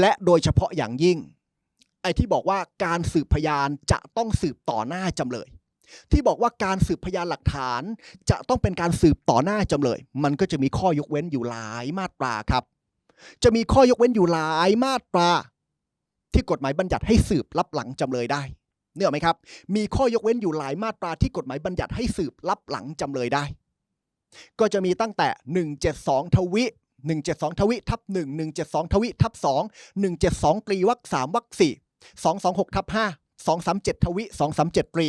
และโดยเฉพาะอย่างยิ่ง ไอ้ที่บอกว่าการสืบพยานจะต้องสืบต่อหน้าจำเลย ที่บอกว่าการสืบพยานหลักฐาน จะต้องเป็นการสืบต่อหน้าจำเลย มันก็จะมีข้อยกเว้นอยู่หลายมาตราครับ จะมีข้อยกเว้นอยู่หลายมาตรา ที่กฎหมายบัญญัติให้สืบลับหลังจำเลยได้เนื่ออไหมครับ มีข้อยกเว้นอยู่หลายมาตราที่กฎหมายบัญญัติให้สืบลับหลังจำเลยได้ ก็จะมีตั้งแต่ 172 ทวิ 172 ทวิทับ1 172 ทวิทับ2 172 ตรีวรรค3วรรค4 226 ทับ5 237 ทวิ 237 ตรี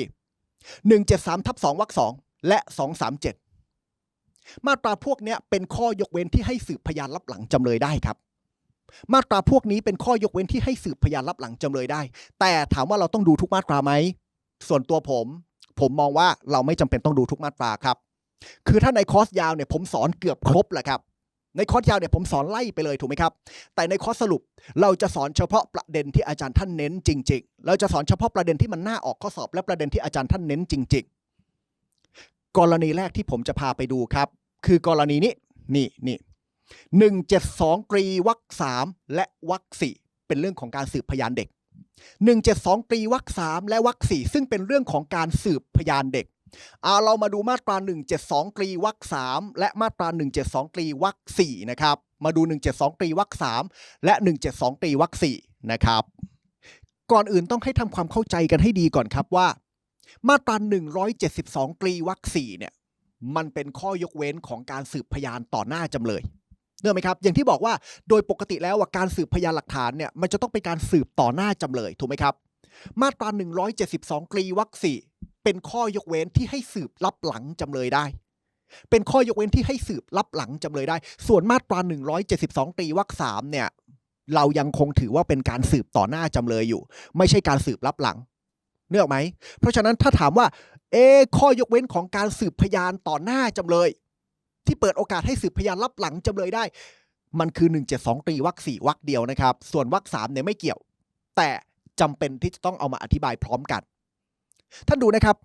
173 ทับ2วรรค2และ 237 มาตราพวกนี้เป็นข้อยกเว้นที่ให้สืบพยานลับหลังจำเลยได้ครับมาตราพวกนี้เป็นข้อยกเว้นที่ให้สืบพยานลับหลังจำเลยได้ แต่ถามว่าเราต้องดูทุกมาตราไหม ส่วนตัวผม ผมมองว่าเราไม่จำเป็นต้องดูทุกมาตราครับ คือถ้าในคอร์สยาวเนี่ยผมสอนเกือบครบแหละครับ ในคอร์สยาวเนี่ยผมสอนไล่ไปเลยถูกไหมครับ แต่ในคอร์สสรุปเราจะสอนเฉพาะประเด็นที่อาจารย์ท่านเน้นจริง ๆ เราจะสอนเฉพาะประเด็นที่มันน่าออกข้อสอบ และประเด็นที่อาจารย์ท่านเน้นจริง ๆ กรณีแรกที่ผมจะพาไปดูครับ คือกรณีนี้นี่นี่หนึ่งเจ็ดสองตรีวรรคสามและวรรคสี่เป็นเรื่องของการสืบพยานเด็กหนึ่งเจ็ดสองตรีวรรคสามและวรรคสี่ซึ่งเป็นเรื่องของการสืบพยานเด็ก เอาเรามาดูมาตรา 172 ตรีวรรค3และมาตรา 172 ตรีวรรค4นะครับ มาดู 172 ตรีวรรค3และ 172 ตรีวรรค4นะครับ ก่อนอื่นต้องให้ทำความเข้าใจกันให้ดีก่อนครับว่า มาตรา 172 ตรีวรรค4เนี่ย มันเป็นข้อยกเว้นของการสืบพยานต่อหน้าจำเลยเนื่องไหมครับ อย่างที่บอกว่าโดยปกติแล้วว่าการสืบพยานหลักฐานเนี่ยมันจะต้องเป็นการสืบต่อหน้าจำเลยถูกไหมครับ มาตรา 172ตรีวรรค4 เป็นข้อยกเว้นที่ให้สืบลับหลังจำเลยได้ เป็นข้อยกเว้นที่ให้สืบลับหลังจำเลยได้ ส่วนมาตรา 172ตรีวรรค3เนี่ย เรายังคงถือว่าเป็นการสืบต่อหน้าจำเลยอยู่ ไม่ใช่การสืบลับหลังเนื้อไหม เพราะฉะนั้นถ้าถามว่า เอ ข้อยกเว้นของการสืบพยานต่อหน้าจำเลย ที่เปิดโอกาสให้สืบพยานลับหลังจำเลยได้ มันคือ 172ตรีวรรค4วรรคเดียวนะครับ ส่วนวรรค3เนี่ยไม่เกี่ยว แต่จำเป็นที่จะต้องเอามาอธิบายพร้อมกัน ท่านดูนะครับ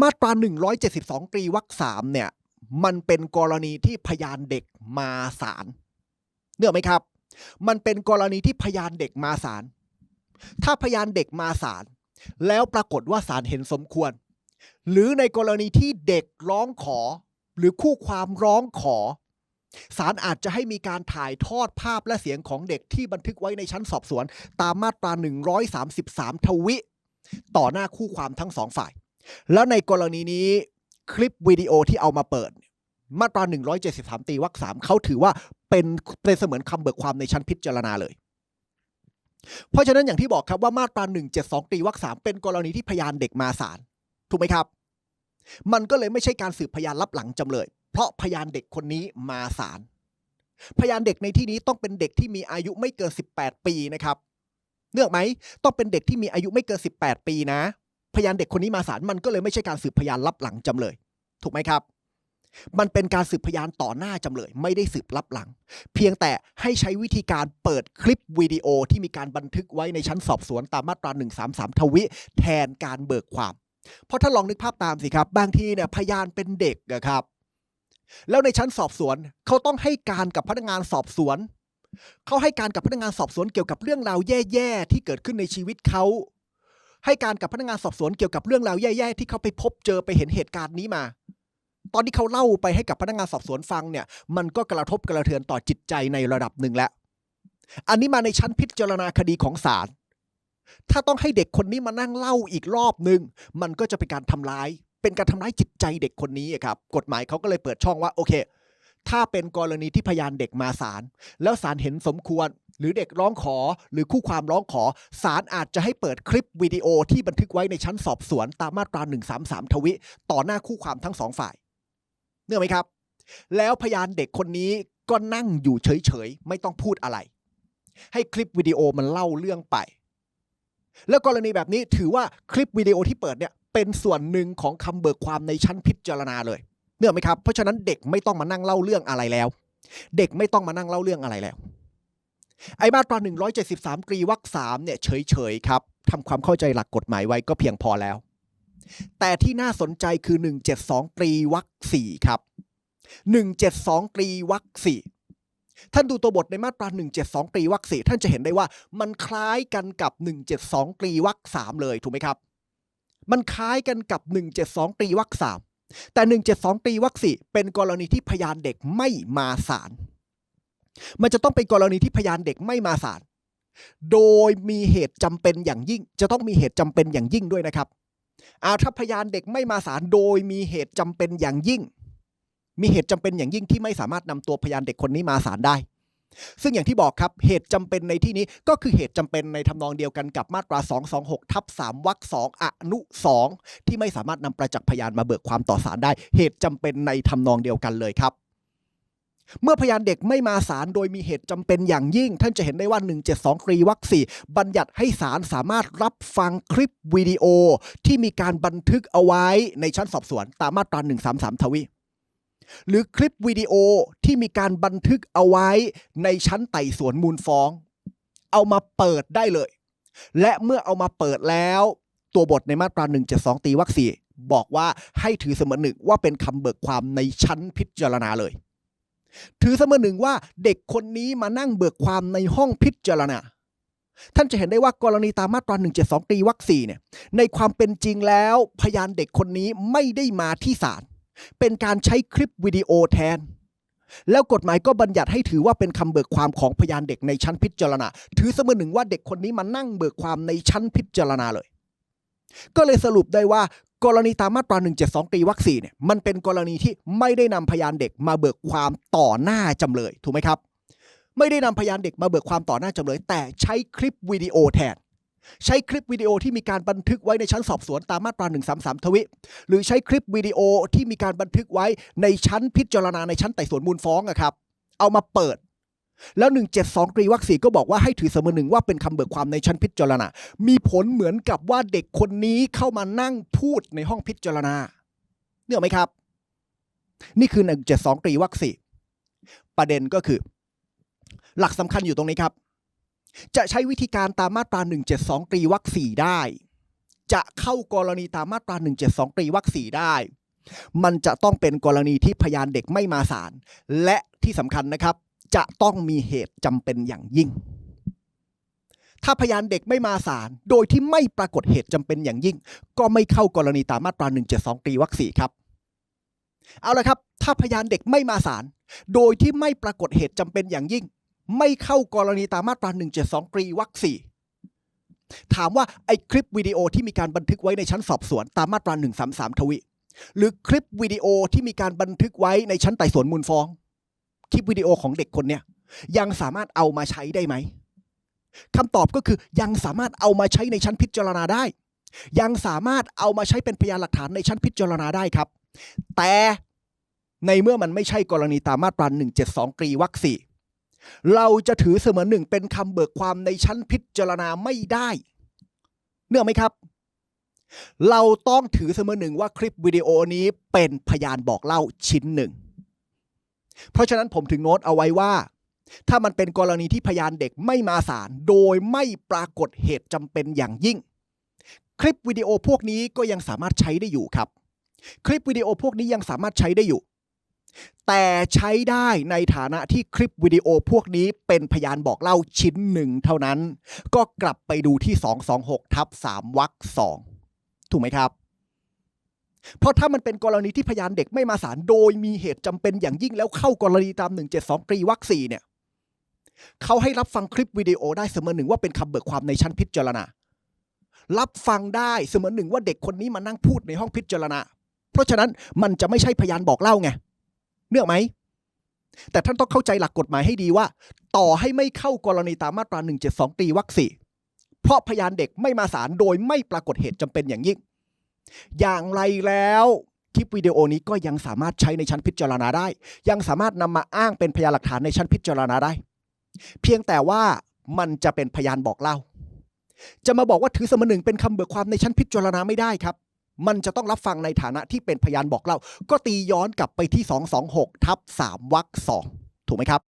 มาตรา 172 ตรีวรรค3เนี่ย มันเป็นกรณีที่พยานเด็กมาศาลเนื้อไหมครับ มันเป็นกรณีที่พยานเด็กมาศาลถ้าพยานเด็กมาศาลแล้วปรากฏว่าศาลเห็นสมควร หรือในกรณีที่เด็กร้องขอ หรือคู่ความร้องขอศาลอาจจะให้มีการถ่ายทอดภาพและเสียงของเด็กที่บันทึกไว้ในชั้นสอบสวน ตามมาตรา 133 ทวิ ต่อหน้าคู่ความทั้งสองฝ่าย แล้วในกรณีนี้คลิปวิดีโอที่เอามาเปิด มาตรา 173 ตีวรรคสามเขาถือว่าเป็นเป็นเสมือนคำเบิกความในชั้นพิจารณาเลย เพราะฉะนั้นอย่างที่บอกครับว่ามาตรา 172 ตีวรรคสามเป็นกรณีที่พยานเด็กมาศาลถูกไหมครับ มันก็เลยไม่ใช่การสืบพยานรับหลังจำเลย เพราะพยานเด็กคนนี้มาศาลพยานเด็กในที่นี้ต้องเป็นเด็กที่มีอายุไม่เกิน 18 ปีนะครับ เนือกไหมต้องเป็นเด็กที่มีอายุไม่เกิน 18 ปีนะ พยานเด็กคนนี้มาศาลมันก็เลยไม่ใช่การสืบพยานรับหลังจำเลย ถูกไหมครับ มันเป็นการสืบพยานต่อหน้าจำเลย ไม่ได้สืบรับหลัง เพียงแต่ให้ใช้วิธีการเปิดคลิปวิดีโอที่มีการบันทึกไว้ในชั้นสอบสวนตามมาตรา133 ทวิแทนการเบิกความ เพราะถ้าลองนึกภาพตามสิครับ บางทีเนี่ยพยานเป็นเด็กอะครับ แล้วในชั้นสอบสวนเขาต้องให้การกับพนักงานสอบสวน เขาให้การกับพนักงานสอบสวนเกี่ยวกับเรื่องราวแย่ๆที่เกิดขึ้นในชีวิตเขาให้การกับพนักงานสอบสวนเกี่ยวกับเรื่องราวแย่ๆที่เขาไปพบเจอไปเห็นเหตุการณ์นี้มา ตอนที่เขาเล่าไปให้กับพนักงานสอบสวนฟังเนี่ย มันก็กระทบกระเทือนต่อจิตใจในระดับหนึ่งแล้ว อันนี้มาในชั้นพิจารณาคดีของศาล ถ้าต้องให้เด็กคนนี้มานั่งเล่าอีกรอบหนึ่งมันก็จะเป็นการทำร้าย เป็นการทำร้ายจิตใจเด็กคนนี้ครับ กฎหมายเขาก็เลยเปิดช่องว่าโอเค ถ้าเป็นกรณีที่พยานเด็กมาศาลแล้วศาลเห็นสมควร หรือเด็กร้องขอ หรือคู่ความร้องขอศาลอาจจะให้เปิดคลิปวิดีโอที่บันทึกไว้ในชั้นสอบสวนตามมาตรา133 ทวิ ต่อหน้าคู่ความทั้งสองฝ่ายเนื่อไหมครับ แล้วพยานเด็กคนนี้ก็นั่งอยู่เฉยๆไม่ต้องพูดอะไร ให้คลิปวิดีโอมันเล่าเรื่องไป แล้วกรณีแบบนี้ถือว่าคลิปวิดีโอที่เปิดเนี่ยเป็นส่วนหนึ่งของคำเบิกความในชั้นพิจารณาเลย เนื่อไหมครับ เพราะฉะนั้นเด็กไม่ต้องมานั่งเล่าเรื่องอะไรแล้ว เด็กไม่ต้องมานั่งเล่าเรื่องอะไรแล้ว ไอ้มาตรา173กรีวรรคสามเนี่ยเฉยๆครับทำความเข้าใจหลักกฎหมายไว้ก็เพียงพอแล้ว แต่ที่น่าสนใจคือ 172ตรีวรรคสี่ครับ172ตรีวรรคสี่ท่านดูตัวบทในมาตรา 172ตรีวรรคสี่ท่านจะเห็นได้ว่ามันคล้ายกันกับ 172ตรีวรรคสามเลยถูกไหมครับ มันคล้ายกันกับ 172ตรีวรรคสาม แต่ 172 ตีวรรคสี่เป็นกรณีที่พยานเด็กไม่มาศาลมันจะต้องเป็นกรณีที่พยานเด็กไม่มาศาลโดยมีเหตุจำเป็นอย่างยิ่ง จะต้องมีเหตุจำเป็นอย่างยิ่งด้วยนะครับอาถ้าพยานเด็กไม่มาศาลโดยมีเหตุจำเป็นอย่างยิ่ง มีเหตุจำเป็นอย่างยิ่งที่ไม่สามารถนำตัวพยานเด็กคนนี้มาศาลได้ ซึ่งอย่างที่บอกครับเหตุจำเป็นในที่นี้ก็คือเหตุจำเป็นในทำนองเดียวกันกับมาตรา 226 ทับ3วรรค2อนุ 2 ที่ไม่สามารถนำประจักษ์พยานมาเบิกความต่อศาลได้ เหตุจำเป็นในทำนองเดียวกันเลยครับ เมื่อพยานเด็กไม่มาศาลโดยมีเหตุจำเป็นอย่างยิ่ง ท่านจะเห็นได้ว่า 172ตรีวรรค4บัญญัติให้ศาลสามารถรับฟังคลิปวิดีโอ ที่มีการบันทึกเอาไว้ในชั้นสอบสวนตามมาตรา 133 ทวี หรือคลิปวิดีโอที่มีการบันทึกเอาไว้ในชั้นไต่สวนมูลฟ้อง เอามาเปิดได้เลย และเมื่อเอามาเปิดแล้ว ตัวบทในมาตรา 172 ตีวรรคสี่บอกว่าให้ถือเสมอหนึ่งว่าเป็นคำเบิกความในชั้นพิจารณาเลย ถือเสมอหนึ่งว่าเด็กคนนี้มานั่งเบิกความในห้องพิจารณาท่านจะเห็นได้ว่ากรณีตามมาตรา 172 ตีวรรคสี่เนี่ย ในความเป็นจริงแล้ว พยานเด็กคนนี้ไม่ได้มาที่ศาล เป็นการใช้คลิปวิดีโอแทน แล้วกฎหมายก็บัญญัติให้ถือว่าเป็นคำเบิกความของพยานเด็กในชั้นพิจารณา ถือเสมือนหนึ่งว่าเด็กคนนี้มานั่งเบิกความในชั้นพิจารณาเลย ก็เลยสรุปได้ว่ากรณีตามมาตรา 172 ตีวรรคสี่เนี่ยมันเป็นกรณีที่ไม่ได้นำพยานเด็กมาเบิกความต่อหน้าจำเลยถูกไหมครับ ไม่ได้นำพยานเด็กมาเบิกความต่อหน้าจำเลย แต่ใช้คลิปวิดีโอแทน ใช้คลิปวิดีโอที่มีการบันทึกไว้ในชั้นสอบสวนตามมาตรา 133 ทวิ หรือใช้คลิปวิดีโอที่มีการบันทึกไว้ในชั้นพิจารณาในชั้นไต่สวนมูลฟ้องอะครับ เอามาเปิด แล้ว 172 ตรีวรรคสี่ก็บอกว่าให้ถือเสมอหนึ่งว่าเป็นคำเบิกความในชั้นพิจารณา มีผลเหมือนกับว่าเด็กคนนี้เข้ามานั่งพูดในห้องพิจารณาเนี่ยไหมครับ นี่คือ 172 ตรีวรรคสี่ประเด็นก็คือ หลักสำคัญอยู่ตรงนี้ครับ จะใช้วิธีการตามมาตรา 172ตรีวรรคสี่ได้ จะเข้ากรณีตามมาตรา 172ตรีวรรคสี่ได้ มันจะต้องเป็นกรณีที่พยานเด็กไม่มาศาลและที่สำคัญนะครับ จะต้องมีเหตุจำเป็นอย่างยิ่ง ถ้าพยานเด็กไม่มาศาลโดยที่ไม่ปรากฏเหตุจำเป็นอย่างยิ่ง ก็ไม่เข้ากรณีตามมาตรา 172ตรีวรรคสี่ครับเอาละครับ ถ้าพยานเด็กไม่มาศาลโดยที่ไม่ปรากฏเหตุจำเป็นอย่างยิ่ง ไม่เข้ากรณีตามมาตรา172 ตรีวรรคสี่ถามว่าไอ้คลิปวิดีโอที่มีการบันทึกไว้ในชั้นสอบสวนตามมาตรา133 ทวิ หรือคลิปวิดีโอที่มีการบันทึกไว้ในชั้นไต่สวนมูลฟ้อง คลิปวิดีโอของเด็กคนเนี้ยยังสามารถเอามาใช้ได้ไหมคำตอบก็คือยังสามารถเอามาใช้ในชั้นพิจารณาได้ ยังสามารถเอามาใช้เป็นพยานหลักฐานในชั้นพิจารณาได้ครับ แต่ในเมื่อมันไม่ใช่กรณีตามมาตรา172ตรีวรรคสี่ เราจะถือเสมือนหนึ่งเป็นคำเบิกความในชั้นพิจารณาไม่ได้ เนื่องไหมครับ เราต้องถือเสมือนหนึ่งว่าคลิปวิดีโอนี้เป็นพยานบอกเล่าชิ้นหนึ่ง เพราะฉะนั้นผมถึงโน้ตเอาไว้ว่า ถ้ามันเป็นกรณีที่พยานเด็กไม่มาศาลโดยไม่ปรากฏเหตุจำเป็นอย่างยิ่ง คลิปวิดีโอพวกนี้ก็ยังสามารถใช้ได้อยู่ครับ คลิปวิดีโอพวกนี้ยังสามารถใช้ได้อยู่ แต่ใช้ได้ในฐานะที่คลิปวิดีโอพวกนี้เป็นพยานบอกเล่าชิ้นหนึ่งเท่านั้น ก็กลับไปดูที่ 226ทับ3วรรค2ถูกไหมครับ เพราะถ้ามันเป็นกรณีที่พยานเด็กไม่มาศาลโดยมีเหตุจำเป็นอย่างยิ่งแล้วเข้ากรณีตาม 172ตรีวรรค4เนี่ยเขาให้รับฟังคลิปวิดีโอได้เสมอหนึ่งว่าเป็นคำเบิกความในชั้นพิจารณา รับฟังได้เสมอหนึ่งว่าเด็กคนนี้มานั่งพูดในห้องพิจารณา เพราะฉะนั้นมันจะไม่ใช่พยานบอกเล่าไง เนื่อไหม แต่ท่านต้องเข้าใจหลักกฎหมายให้ดีว่า ต่อให้ไม่เข้ากรณีตามมาตรา 172 ตีวรรคสี่เพราะพยานเด็กไม่มาศาลโดยไม่ปรากฏเหตุจำเป็นอย่างยิ่ง อย่างไรแล้วคลิปวิดีโอนี้ก็ยังสามารถใช้ในชั้นพิจารณาได้ ยังสามารถนำมาอ้างเป็นพยานหลักฐานในชั้นพิจารณาได้ เพียงแต่ว่ามันจะเป็นพยานบอกเล่า จะมาบอกว่าถือเสมอหนึ่งเป็นคำเบิกความในชั้นพิจารณาไม่ได้ครับ มันจะต้องรับฟังในฐานะที่เป็นพยานบอกเล่า ก็ตีย้อนกลับไปที่ 226 ทับ3วรรค2ถูกไหมครับ